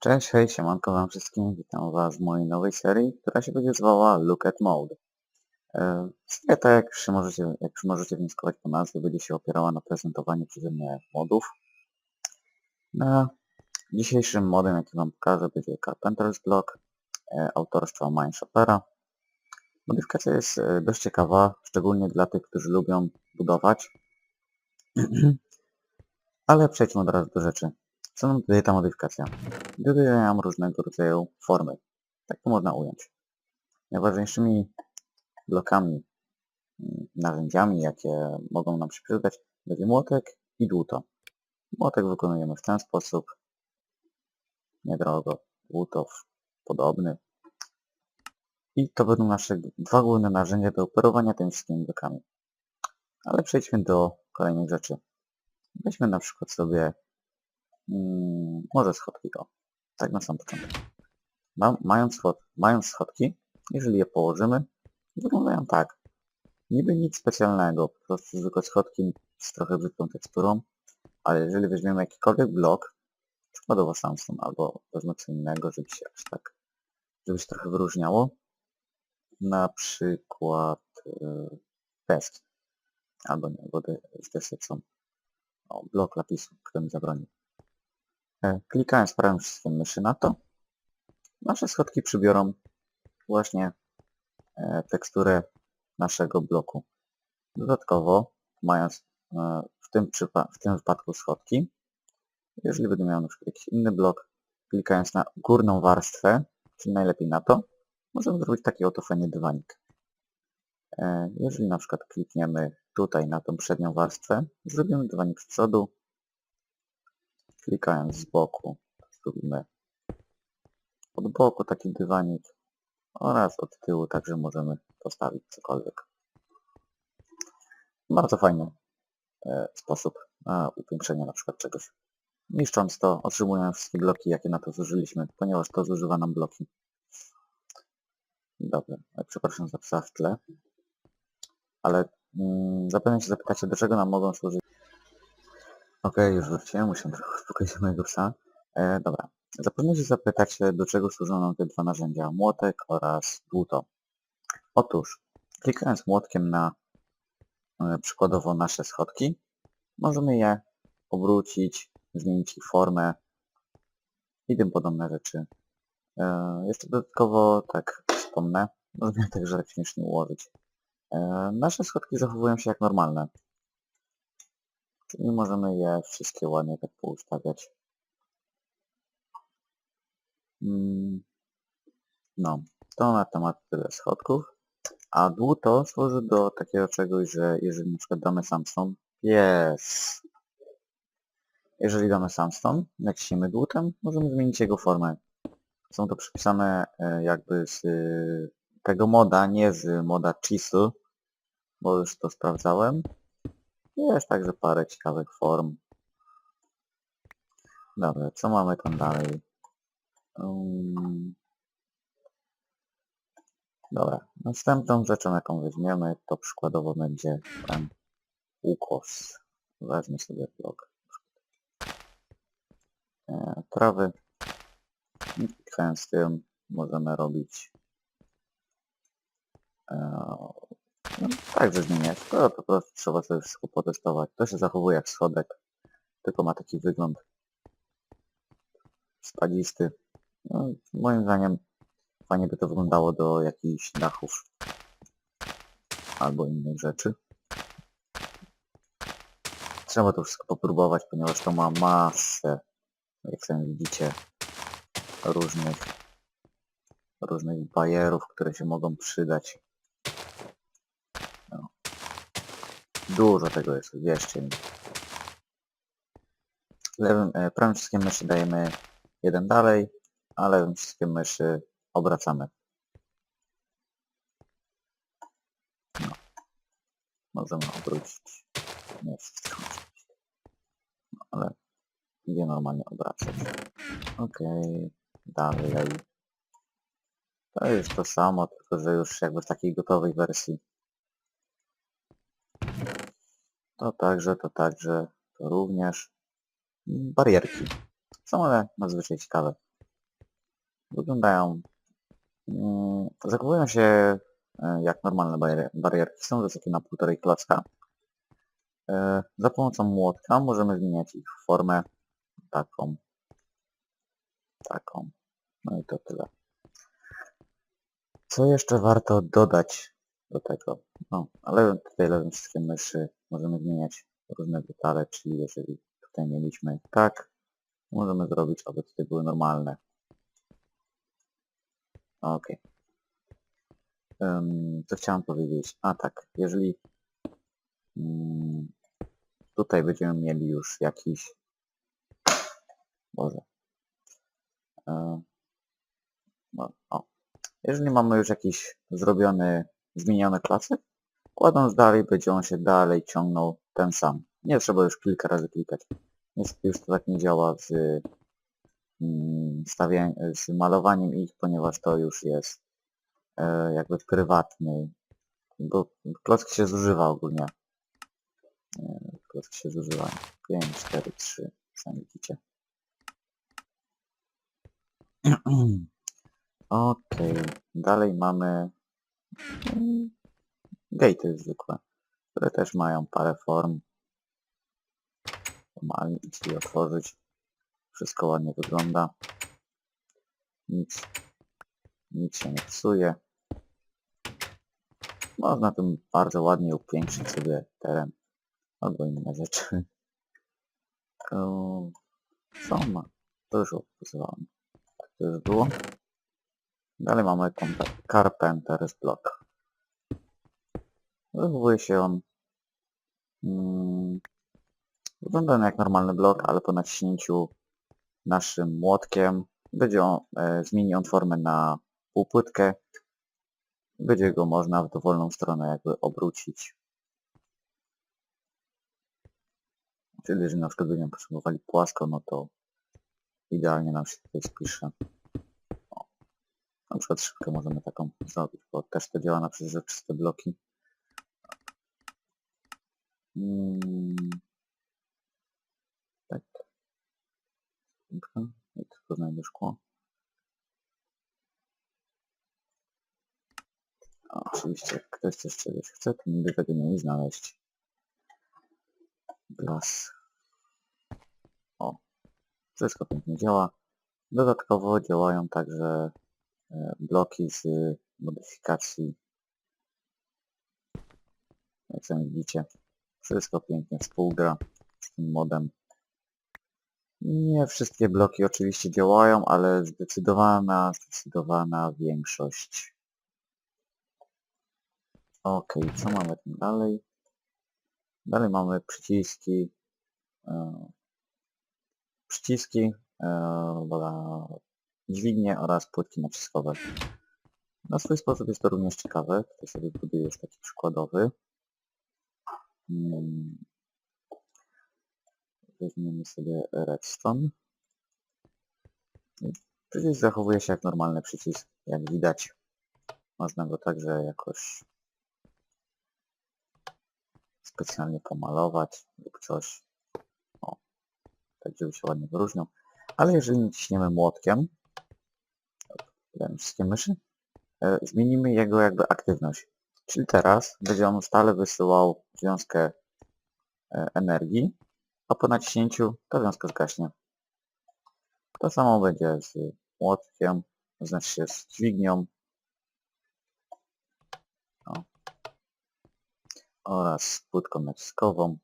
Cześć, hej, siemanko wam wszystkim, witam was w mojej nowej serii, która się będzie zwała Look at Mode. E, Seria ta, jak już możecie, jak już możecie wnioskować po nazwie, będzie się opierała na prezentowaniu przeze mnie modów. Na dzisiejszym modem, jaki wam pokażę, będzie Carpenter's Block, e, autorstwa Mindshopera. Modyfikacja jest e, dość ciekawa, szczególnie dla tych, którzy lubią budować. Ale przejdźmy od razu do rzeczy. Co nam daje ta modyfikacja? Dodaje nam różnego rodzaju formy. Tak to można ująć. Najważniejszymi blokami, mm, narzędziami, jakie mogą nam się przydać, będzie młotek i dłuto. Młotek wykonujemy w ten sposób. Niedrogo. Dłuto podobny. I to będą nasze dwa główne narzędzia do operowania tymi wszystkimi blokami. Ale przejdźmy do kolejnych rzeczy. Weźmy na przykład sobie mm, może schodki o. Tak na sam początek. Ma, mając, schod, mając schodki, jeżeli je położymy, wyglądają tak. Niby nic specjalnego, po prostu zwykłe schodki z trochę brzydką teksturą, ale jeżeli weźmiemy jakikolwiek blok, przykładowo Samsung albo wezmę co innego, żeby się aż tak, żeby się trochę wyróżniało, na przykład yy, albo nie, bo z desek są o, blok lapisu, kto mi zabroni. E, Klikając prawym przyciskiem myszy na to, nasze schodki przybiorą właśnie e, teksturę naszego bloku. Dodatkowo, mając e, w tym, w tym wypadku schodki, jeżeli będę miał na przykład jakiś inny blok, klikając na górną warstwę, czyli najlepiej na to, możemy zrobić taki oto fajny dywanik. Jeżeli na przykład klikniemy tutaj na tą przednią warstwę, zrobimy dywanik z przodu, klikając z boku zrobimy od boku taki dywanik oraz od tyłu także możemy postawić cokolwiek. Bardzo fajny e, sposób na upiększenie na przykład czegoś. Niszcząc to otrzymujemy wszystkie bloki jakie na to zużyliśmy, ponieważ to zużywa nam bloki. Dobrze, e, przepraszam za psa w tle. Ale mm, zapewne się zapytacie, do czego nam mogą służyć Okej, już wróciłem, musiałem trochę uspokoić mojego psa. E, dobra, zapewne się zapytacie, do czego służą nam te dwa narzędzia, młotek oraz dłuto. Otóż, klikając młotkiem na e, przykładowo nasze schodki, możemy je obrócić, zmienić ich formę i tym podobne rzeczy. E, jeszcze dodatkowo, tak wspomnę, możemy je także tak śmiesznie ułożyć. E, nasze schodki zachowują się jak normalne. Czyli możemy je wszystkie ładnie tak poustawiać. Mm, No, to na temat tyle schodków. A dłuto służy do takiego czegoś, że jeżeli przykład damy Samsung, jest. Jeżeli damy Samsung, naciśniemy dłutem, możemy zmienić jego formę. Są to przypisane e, jakby z y, tego moda, nie z moda Chisel, bo już to sprawdzałem. Jest także parę ciekawych form. Dobra, co mamy tam dalej? Um... Dobra, następną rzeczą jaką weźmiemy to przykładowo będzie ten ukos. Wezmę sobie blok. E, trawy. I Klikając tym możemy robić e, no, także zmieniać. To po prostu trzeba sobie wszystko potestować. To się zachowuje jak schodek, tylko ma taki wygląd spadzisty. No, moim zdaniem fajnie by to wyglądało do jakichś dachów albo innych rzeczy. Trzeba to wszystko popróbować, ponieważ to ma masę, jak sami widzicie, różnych różnych bajerów, które się mogą przydać. Dużo tego jest, wierzcie mi. Lewym, e, prawym wszystkie myszy dajemy jeden dalej, a lewym wszystkie myszy obracamy. No. Możemy obrócić. Nie. No, ale idzie normalnie obracać. Okej, dalej. To jest to samo, tylko że już jakby w takiej gotowej wersji. To także, to także, to również. Barierki. Są one nadzwyczaj ciekawe. wyglądają... mm, Zachowują się e, jak normalne barier- barierki, są wysokie na półtorej klocka. E, Za pomocą młotka możemy zmieniać ich formę taką, taką. No i to tyle. Co jeszcze warto dodać do tego? No, ale tutaj lewym przyciskiem myszy możemy zmieniać różne detale, czyli jeżeli tutaj mieliśmy tak, możemy zrobić, aby tutaj były normalne. Ok. Um, co chciałem powiedzieć? A tak, jeżeli mm, tutaj będziemy mieli już jakiś Boże. E, no, o. Jeżeli mamy już jakiś zrobiony, zmieniony klacek, kładąc dalej, będzie on się dalej ciągnął ten sam. Nie trzeba już kilka razy klikać. Niestety już to tak nie działa z, mm, z malowaniem ich, ponieważ to już jest e, jakby prywatny, bo klocki się zużywa ogólnie. E, klocki się zużywają. 5, 4, 3, sami widzicie. Okej, dalej mamy gate'y zwykłe, które też mają parę form. Normalnie idź je otworzyć. Wszystko ładnie wygląda. Nic, nic się nie psuje. Można tym bardzo ładnie upiększyć sobie teren albo inne rzeczy. Eee, Co ma? To już opisywałem. Tak to już było. Dalej mamy kompa- Carpenter's Block. Zachowuje się on... Mm, wygląda jak normalny blok, ale po naciśnięciu naszym młotkiem będzie on, e, zmieni on formę na półpłytkę. Będzie go można w dowolną stronę jakby obrócić. Czyli jeżeli na przykład będziemy potrzebowali płasko, no to idealnie nam się tutaj spisze. Na przykład szybkę możemy taką zrobić, bo też to działa na przezroczyste bloki. Mm. Tak. Dobra. Tylko znajdę szkło. A, oczywiście, jak ktoś coś czegoś chce, to nigdy tego nie umie znaleźć. Glass. O. Wszystko pięknie działa. Dodatkowo działają także bloki z modyfikacji. Jak sami widzicie, wszystko pięknie współgra z tym modem. Nie wszystkie bloki oczywiście działają, ale zdecydowana, zdecydowana większość. Ok, co mamy tam dalej? Dalej mamy przyciski. E, przyciski, e, dźwignie oraz płytki naciskowe. Na swój sposób jest to również ciekawe. Tutaj sobie buduję już taki przykładowy. Mm. Weźmiemy sobie redstone. Przycisk zachowuje się jak normalny przycisk, jak widać. Można go także jakoś specjalnie pomalować lub coś. O, tak żeby się ładnie wyróżniał. Ale jeżeli naciśniemy młotkiem, myszy, e, zmienimy jego jakby aktywność. Czyli teraz będzie on stale wysyłał wiązkę e, energii, a po naciśnięciu ta wiązka zgaśnie. To samo będzie z młotkiem, to znaczy się z dźwignią o. oraz z płytką naciskową.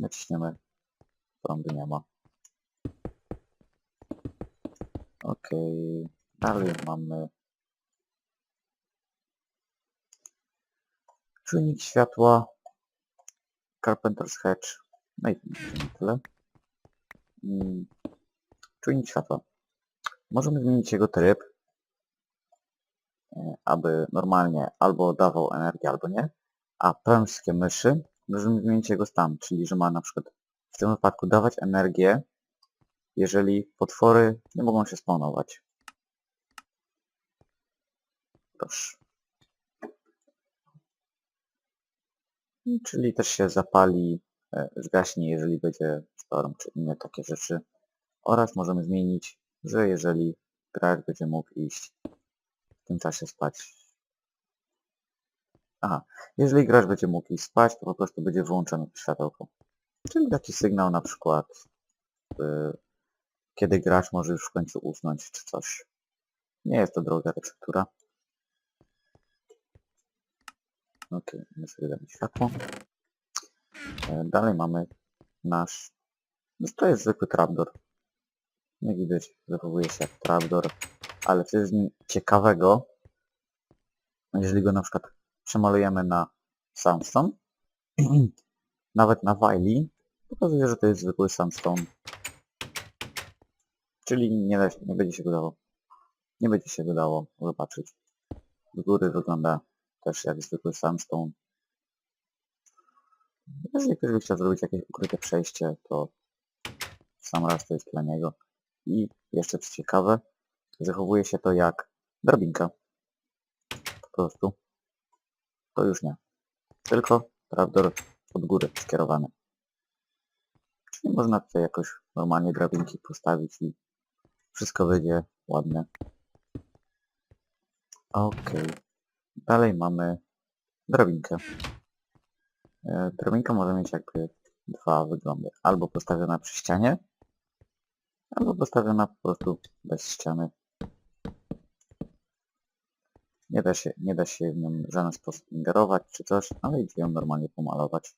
Naciśniemy, prądu nie ma. Ok, dalej mamy czujnik światła, Carpenter's Hedge, no i tyle. Mm, Czujnik światła. Możemy zmienić jego tryb, e, aby normalnie albo dawał energię, albo nie, a przyciskiem myszy możemy zmienić jego stan, czyli że ma na przykład w tym wypadku dawać energię, jeżeli potwory nie mogą się spawnować. Proszę. Czyli też się zapali, e, zgaśnie, jeżeli będzie Storm czy inne takie rzeczy. Oraz możemy zmienić, że jeżeli gracz będzie mógł iść w tym czasie spać. Aha, jeżeli gracz będzie mógł iść spać, to po prostu będzie wyłączone światełko. Czyli taki sygnał na przykład, y, kiedy gracz może już w końcu usnąć czy coś. Nie jest to droga receptura. Ok, my sobie damy światło. E, Dalej mamy nasz... No to jest zwykły trapdoor. Jak widać, zachowuje się jak trapdoor, ale co jest ciekawego, jeżeli go na przykład przemalujemy na sandstone, nawet na Wiley, pokazuje, że to jest zwykły sandstone. Czyli nie, da nie będzie się go dało, nie będzie się go dało zobaczyć. Z góry wygląda też jak zwykły sandstone. Jeżeli ktoś by chciał zrobić jakieś ukryte przejście, to sam raz to jest dla niego. I jeszcze co ciekawe, zachowuje się to jak drabinka. Po prostu. To już nie. Tylko trapdoor od góry skierowany. Czyli można tutaj jakoś normalnie drabinki postawić i wszystko będzie ładne. Okej. Dalej mamy drabinkę. E, Drabinka może mieć jakby dwa wyglądy. Albo postawiona przy ścianie, albo postawiona po prostu bez ściany. Nie da się, nie da się w nią w żaden sposób ingerować czy coś, ale idzie ją normalnie pomalować.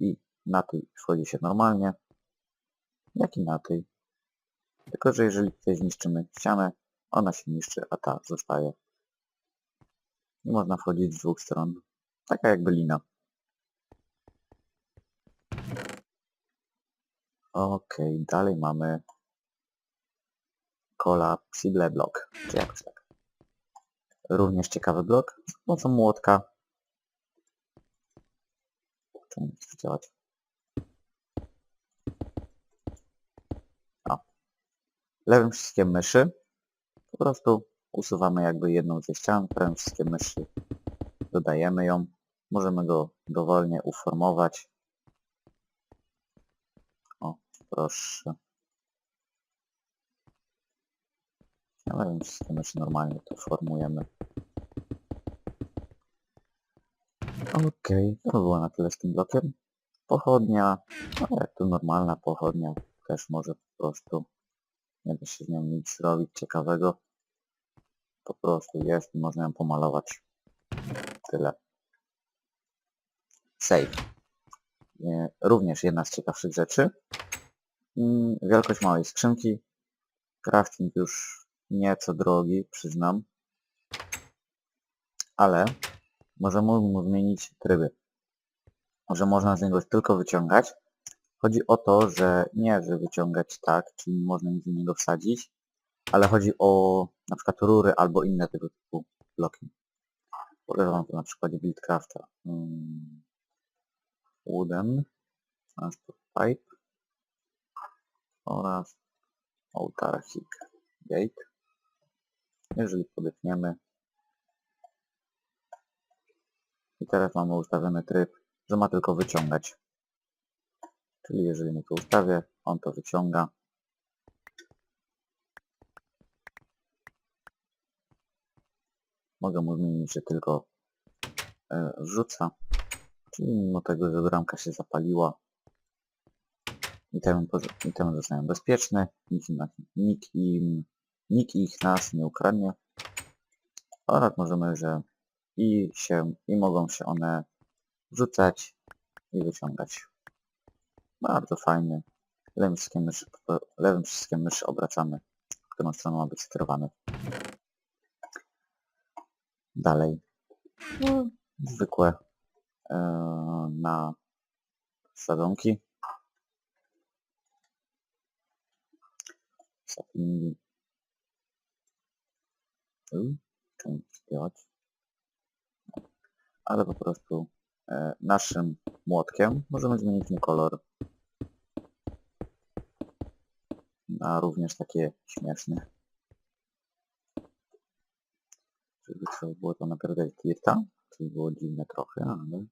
I na tej wchodzi się normalnie, jak i na tej. Tylko, że jeżeli tutaj zniszczymy ścianę, ona się niszczy, a ta zostaje. I można wchodzić z dwóch stron. Taka jakby lina. Okej, dalej mamy Collapsible Block, czy jakoś tak. Również ciekawy blok z pomocą młotka. Czemu nie działać? Lewym przyciskiem myszy po prostu usuwamy jakby jedną ze ścian, prawym przyciskiem myszy dodajemy ją. Możemy go dowolnie uformować. O, proszę. Ja wiem, myszy normalnie to formujemy. Okej, to by było na tyle z tym blokiem. Pochodnia, no jak to normalna pochodnia, też może po prostu nie da się z nią nic zrobić ciekawego. Po prostu jest i można ją pomalować. Tyle. Save. Nie, Również jedna z ciekawszych rzeczy. Mm, Wielkość małej skrzynki. Crafting już nieco drogi, przyznam. Ale możemy mu zmienić tryby. Że można z niego tylko wyciągać. Chodzi o to, że nie, że wyciągać tak, czyli nie można nic z niego wsadzić, ale chodzi o na przykład rury albo inne tego typu bloki. Podejrzewam to na przykładzie Buildcrafta. Hmm. Wooden, Transport Pipe oraz Autarchic Gate. Jeżeli podepniemy i teraz mamy ustawiony tryb, że ma tylko wyciągać. Czyli jeżeli mu to ustawię, on to wyciąga. Mogę mu zmienić, że tylko e, wrzuca. Czyli mimo tego, że bramka się zapaliła, itemy, itemy zostają bezpieczne, nikt, im, nikt, im, nikt ich nas nie ukradnie. Oraz możemy, że i się, i mogą się one wrzucać i wyciągać. Bardzo fajny. Lewym przyciskiem myszy, lewym przyciskiem myszy obracamy, w którą stronę ma być skierowany. Dalej. No, zwykłe e, na Czemu działać? Ale po prostu e, naszym młotkiem możemy zmienić mu kolor na również takie śmieszne. Żeby trzeba było to napierdać dirta, czyli było dziwne trochę, ale...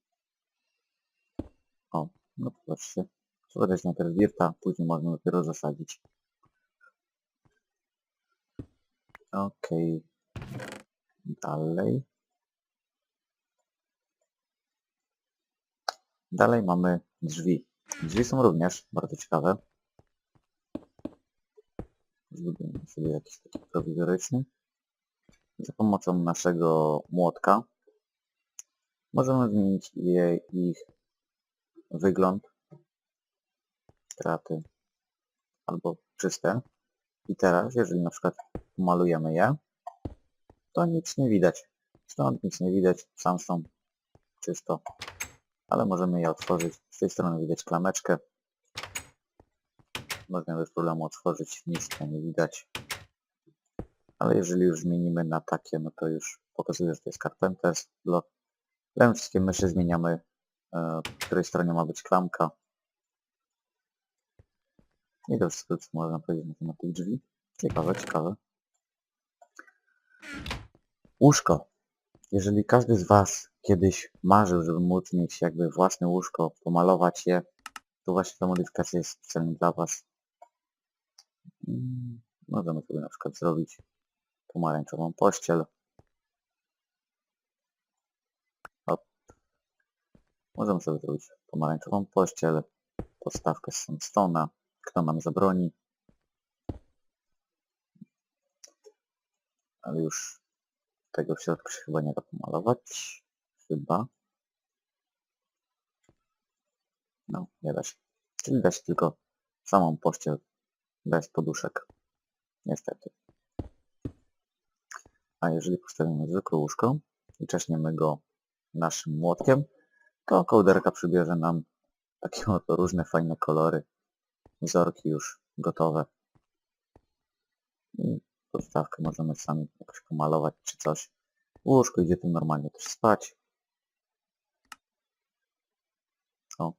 O, no popatrzcie, Trzeba dać najpierw wirta, później można dopiero zasadzić. Okej. Dalej. Dalej mamy drzwi. Drzwi są również bardzo ciekawe. Zbudujemy sobie jakiś taki prowizoryczny. Za pomocą naszego młotka możemy zmienić jej, ich wygląd, straty albo czyste. I teraz, jeżeli na przykład malujemy je, to nic nie widać. Stąd nic nie widać, sam są czysto. Ale możemy je otworzyć. Z tej strony widać klameczkę. Można bez problemu otworzyć, tam nie widać. Ale jeżeli już zmienimy na takie, no to już pokazuje, że to jest Carpenter's Block. Potem wszystkie myszy zmieniamy, e, po której stronie ma być klamka. I to wszystko, co można powiedzieć na temat tych drzwi. Ciekawe, ciekawe. Łóżko. Jeżeli każdy z Was kiedyś marzył, żeby móc mieć jakby własne łóżko, pomalować je, to właśnie ta modyfikacja jest specjalnie dla Was. Możemy sobie na przykład zrobić pomarańczową pościel. Hop. Możemy sobie zrobić pomarańczową pościel, podstawkę z sandstone'a, kto nam zabroni. Ale już tego w środku się chyba nie da pomalować. Chyba. No, nie da się. Czyli da się tylko samą pościel bez poduszek. Niestety. A jeżeli postawimy zwykłe łóżko i cześniemy go naszym młotkiem, to kołderka przybierze nam takie oto różne fajne kolory. Wzorki już gotowe. I podstawkę możemy sami jakoś pomalować czy coś. Łóżko idzie tu normalnie też spać. O.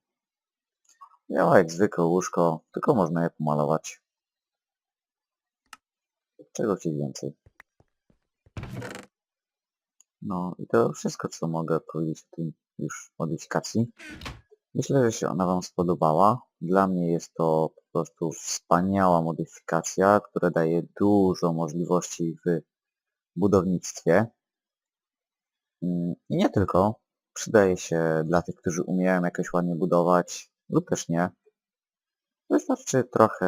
Działa jak zwykłe łóżko, tylko można je pomalować. Czego chcieć więcej? No i to wszystko, co mogę powiedzieć o tej już modyfikacji. Myślę, że się ona Wam spodobała. Dla mnie jest to po prostu wspaniała modyfikacja, która daje dużo możliwości w budownictwie. Mm, I nie tylko. Przydaje się dla tych, którzy umieją jakoś ładnie budować lub też nie. Wystarczy trochę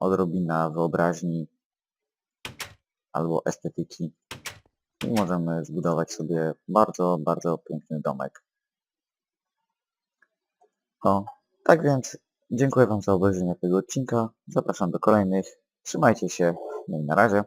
odrobina wyobraźni albo estetyki i możemy zbudować sobie bardzo, bardzo piękny domek. O, tak więc dziękuję Wam za obejrzenie tego odcinka. Zapraszam do kolejnych. Trzymajcie się. No i na razie.